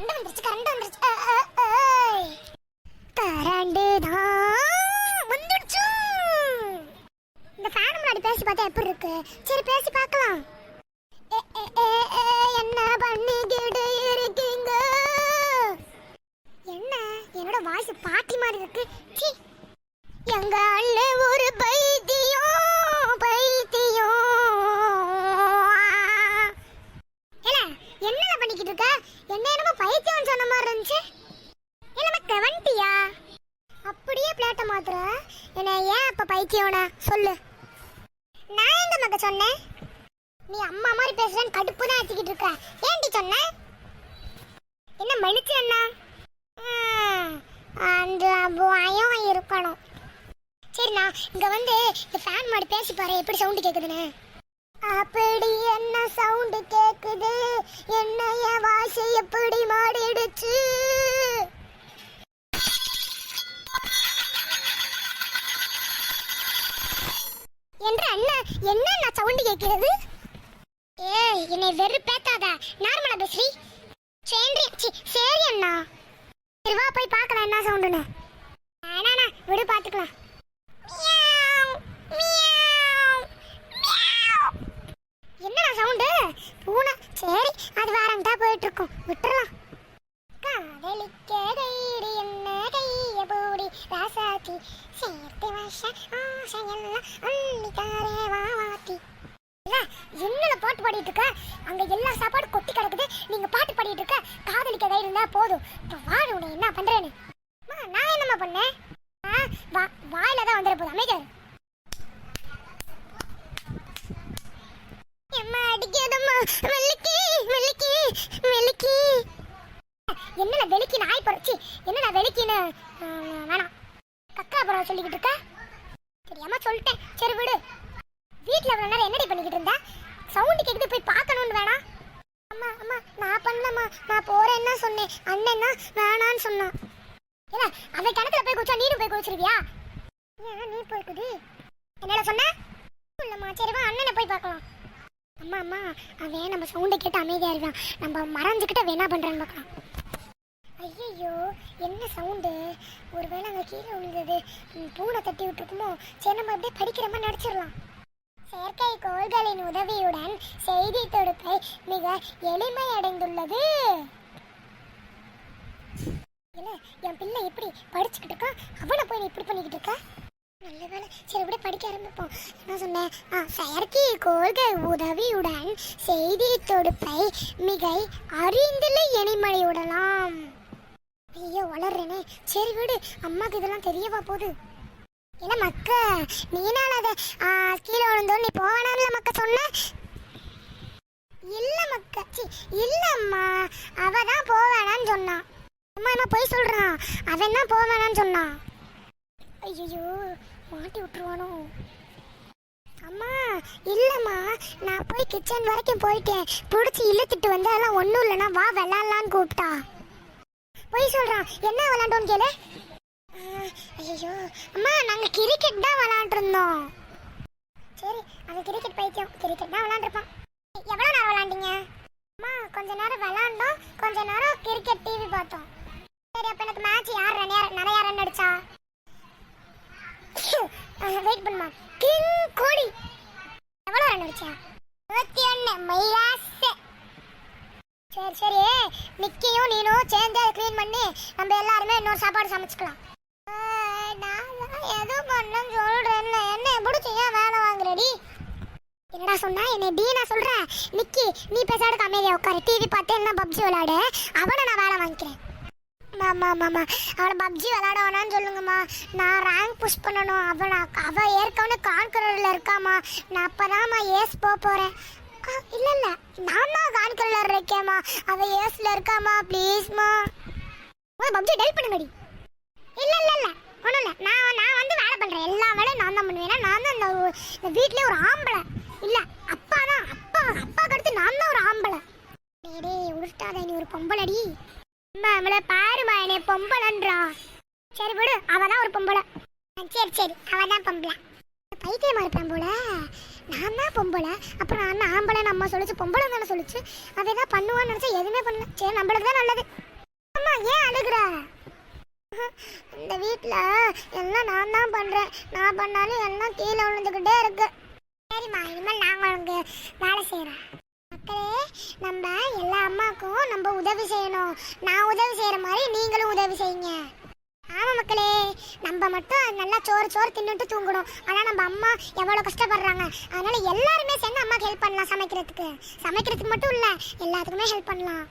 Current வந்துருச்சு current வந்துருச்சு. அ, current தான் இந்த ஃபேன் முன்னாடி பேசி பார்த்தா எப்படி இருக்கு? சரி பேசி பார்க்கலாம். ஏ, ஏ, என்ன பண்ணிக்கிட்டு இருக்கீங்க? என்ன? என்னோட வாய்ஸ் பாட்டி மாதிரி இருக்கு. எங்க அண்ணன் ஒரு பைத்தியம் பைத்தியம் ஏல என்னல பண்ணிக்கிட்டு இருக்க என்ன என்னமோ பைத்தியம் சொன்ன மாதிரி இருந்துச்சு என்னமோ கவன்ட்டியா அப்படியே என்ன ஏன் அப்ப பைத்தியம்னா? சொல்லு. நான் எங்க மக்க சொன்னேன்? நீ அம்மா மாதிரி பேசுறேன்னு கடுப்பு தான் வச்சுக்கிட்டு இருக்க. ஏன்டி சொன்ன? என்ன மனுச்சு என்ன அந்த பயம் இருக்கணும். சரிண்ணா இங்க வந்து இந்த ஃபேன் மாடி பேசி பாரு எப்படி சவுண்டு கேக்குதுன்னு. அப்படி என்ன சவுண்டு கேக்குது? என்னைய வாசி எப்படி மாறிடுச்சு என்ற அண்ணா என்ன நான் சவுண்ட் கேட்கிறது ஏய் என்னை வெறுப்பேத்தாத. நார்மலா பேசுறி சரி சி, சரி அண்ணா. சரி வா போய் பார்க்கலாம் என்ன சவுண்டுன்னு. வேணாண்ணா விடு பார்த்துக்கலாம். என்னடா சவுண்டு? பூனை. சரி அது வேறங்கிட்டா போயிட்டு இருக்கும் விட்டுறலாம் காதலிக்கதை ராசாத்தி சேர்த்து வச ஆசையெல்லாம் அள்ளித்தாரே வாவாத்தி என்னென்ன பாட்டு பாடிட்டு இருக்க? அங்க எல்லா சாப்பாடு கொட்டி கிடக்குது. நீங்க பாட்டு பாடிட்டு இருக்க காதலிக்க கையில் இருந்தா போதும். இப்ப வாடு உன்னை என்ன பண்றேன்னு? அம்மா, நான் என்னம்மா பண்ணேன்? ஆ, வா- வாயில தான் வந்துட போதும் அமைதியா இரு. எம்மா அடிக்காதம்மா. வெள்ளிக்கி வெள்ளிக்கி வெள்ளிக்கி என்னடா வெளிக்கி நாய் பறிச்சு? என்னடா வெளிக்கின்னு? வேணாம். கக்கா பரவ சொல்லிக்கிட்டு இருக்க? தெரியாம சொல்லிட்டேன். சரி விடு. வீட்டில் இவ்வளவு நேரம் என்னடி பண்ணிக்கிட்டு இருந்தா? சவுண்டு கேக்குது போய் பார்க்கணும்னு வேணாம் அம்மா அம்மா நான் பண்ணலம்மா. நான் போறேன்னு சொன்னேன். அண்ணன் தான் வேணான்னு சொன்னான். இல்ல அந்த கிணத்துல போய் குடிச்சா நீனும் போய் குடிச்சிருவியா ஏன் நீ போய் குடி. என்னடா சொன்ன? இல்லம்மா சரி வா அண்ணனை போய் பார்க்கலாம். அம்மா அம்மா அவன் நம்ம சவுண்டை கேட்டு அமைதியாக இருக்கான். நம்ம மறைஞ்சுக்கிட்ட வேணா பண்ணுறான்னு பார்க்கலாம். ஐயோ என்ன சவுண்டு ஒருவேளை அங்கே கீழே விழுந்தது. பூனை தட்டி விட்டுருக்குமோ? சரி நம்ம அப்படியே படிக்கிற மாதிரி நடிச்சிடலாம். செயற்கை கோள்களின் உதவியுடன் செய்தி தொடுப்பை மிக எளிமையடைந்துள்ளது. என்ன என் பிள்ளை இப்படி படிச்சுக்கிட்டு இருக்கா? அவனை போய் இப்படி பண்ணிக்கிட்டு இருக்க? நல்ல வேலை சரி விட படிக்க ஆரம்பிப்போம். என்ன சொன்னேன்? ஆ செயற்கை கோள்கள் உதவியுடன் செய்தி தொடுப்பை மிக அறிந்தில எளிமலை விடலாம் சரி விடு அம்மாக்கு இதெல்லாம் தெரியவா போகுது. என்ன மக்க நீனால அதை கீழே விழுந்தோம் நீ போவானான்ல மக்க சொன்ன? இல்ல மக்க சி இல்லம்மா அவ தான் போவேணான்னு சொன்னான் அம்மா என்ன போய் சொல்றான் அவன் தான் போவேணான்னு சொன்னான் ஐயோ மாட்டி விட்டுருவானோ? அம்மா இல்லம்மா. நான் போய் கிச்சன் வரைக்கும் போயிட்டேன். பிடிச்சி இழுத்துட்டு வந்து அதெல்லாம் ஒன்றும் இல்லைன்னா வா விளாட்லான்னு கூப்பிட்டா. போய் சொல்றான் என்ன விளாண்டோன்னு கேளு. ஐயோ அம்மா நாங்க கிரிக்கெட் தான் விளாண்டுருந்தோம் சரி அது கிரிக்கெட் பைத்தியம். கிரிக்கெட் தான் விளாண்டுருப்பான் எவ்வளோ நேரம் விளாண்டீங்க அம்மா கொஞ்ச நேரம் விளாண்டோம் கொஞ்ச நேரம் கிரிக்கெட் டிவி பார்த்தோம். சரி அப்போ எனக்கு மேட்ச் யார் நிறையா யார் நிறைய ரன் அடிச்சா? வெயிட் பண்ணுமா. கிங் கோடி எவ்வளோ ரன் அடிச்சா? இருபத்தி ஒன்று மைலாஸ் சரி சரி. நிக்கியும் நீனும் சேர்ந்து அதை க்ளீன் பண்ணி நம்ம எல்லாருமே இன்னொரு சாப்பாடு சமைச்சுக்கலாம். நான் தான் எது பண்ணேன்னு சொல்றேன்ல. என்ன பிடிச்சி ஏன் வேலை வாங்குறடி? என்னடா சொன்னா? என்னை டீ நான் சொல்கிறேன் நிக்கி நீ பேசாடுக்கு அமைதியா உட்காரு. டிவி பார்த்து என்ன பப்ஜி விளையாடு? அவனை நான் வேலை வாங்கிக்கிறேன். மாமா மாமா அவனை பப்ஜி விளையாட வேணாம்னு சொல்லுங்கம்மா. நான் ரேங்க் புஷ் பண்ணணும். அவன் அவள் ஏற்கனவே கான்கரில் இருக்காம்மா. நான் அப்போதாம்மா ஏஸ் போக போகிறேன் இல்லை இல்லை. நான் அவ ஏஸ்ல இருக்காமா ப்ளீஸ்மா பப்ஜி டெல் பண்ணுங்கடி. இல்ல இல்ல இல்ல. ஒண்ணும் இல்ல. நான் நான் வந்து வேலை பண்றேன். எல்லா வேலையும் நான் தான் பண்ணுவேன். நான் தான் இந்த வீட்லயே ஒரு ஆம்பளை. இல்ல அப்பா தான். அப்பா அப்பா அடுத்து நான் தான் ஒரு ஆம்பளை. டேய் உருட்டாத. நீ ஒரு பொம்பளடி. அம்மா அவளை பாருமா என்னை பொம்பளைன்றா. சரி விடு. அவ தான் ஒரு பொம்பளை. சரி சரி. அவ தான் பொம்பளை. பைத்தியமாக இருப்பேன் போல. நான் தான் பொம்பளை. அப்புறம் அண்ணன் ஆம்பளை நம்ம சொல்லிச்சு பொம்பளை தானே சொல்லிச்சு. அதை தான் பண்ணுவான்னு நினச்சா எதுவுமே பண்ணல. சரி நம்மளுக்கு தான் நல்லது. அம்மா ஏன் அழுகுற? இந்த வீட்டில் எல்லாம் நான் தான் பண்ணுறேன் நான் பண்ணாலும் எல்லாம் கீழே விழுந்துக்கிட்டே இருக்கு. சரிம்மா இனிமேல் நாங்கள் உனக்கு வேலை செய்கிறேன் மக்களே நம்ம எல்லா அம்மாவுக்கும் நம்ம உதவி செய்யணும். நான் உதவி செய்கிற மாதிரி நீங்களும் உதவி செய்யுங்க. ஆமாம் மக்களே நம்ம மட்டும் நல்லா சோறு சோறு தின்னுட்டு தூங்கணும். ஆனால் நம்ம அம்மா எவ்வளோ கஷ்டப்படுறாங்க. அதனால எல்லாருமே சேர்ந்து அம்மாக்கு ஹெல்ப் பண்ணலாம் சமைக்கிறதுக்கு. சமைக்கிறதுக்கு மட்டும் இல்லை எல்லாத்துக்குமே ஹெல்ப் பண்ணலாம்.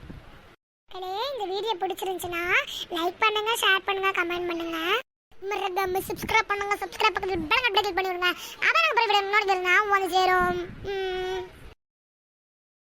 மக்களே இந்த வீடியோ பிடிச்சிருந்துச்சுன்னா லைக் பண்ணுங்க ஷேர் பண்ணுங்க கமெண்ட் பண்ணுங்க. மறக்காம சப்ஸ்கிரைப் பண்ணுங்க சப்ஸ்கிரைப் பக்கத்துல பெல் கிளிக் பண்ணி விடுங்க அதான் போய் வீடியோ முன்னாடி தெரிஞ்சா வந்து சேரும்.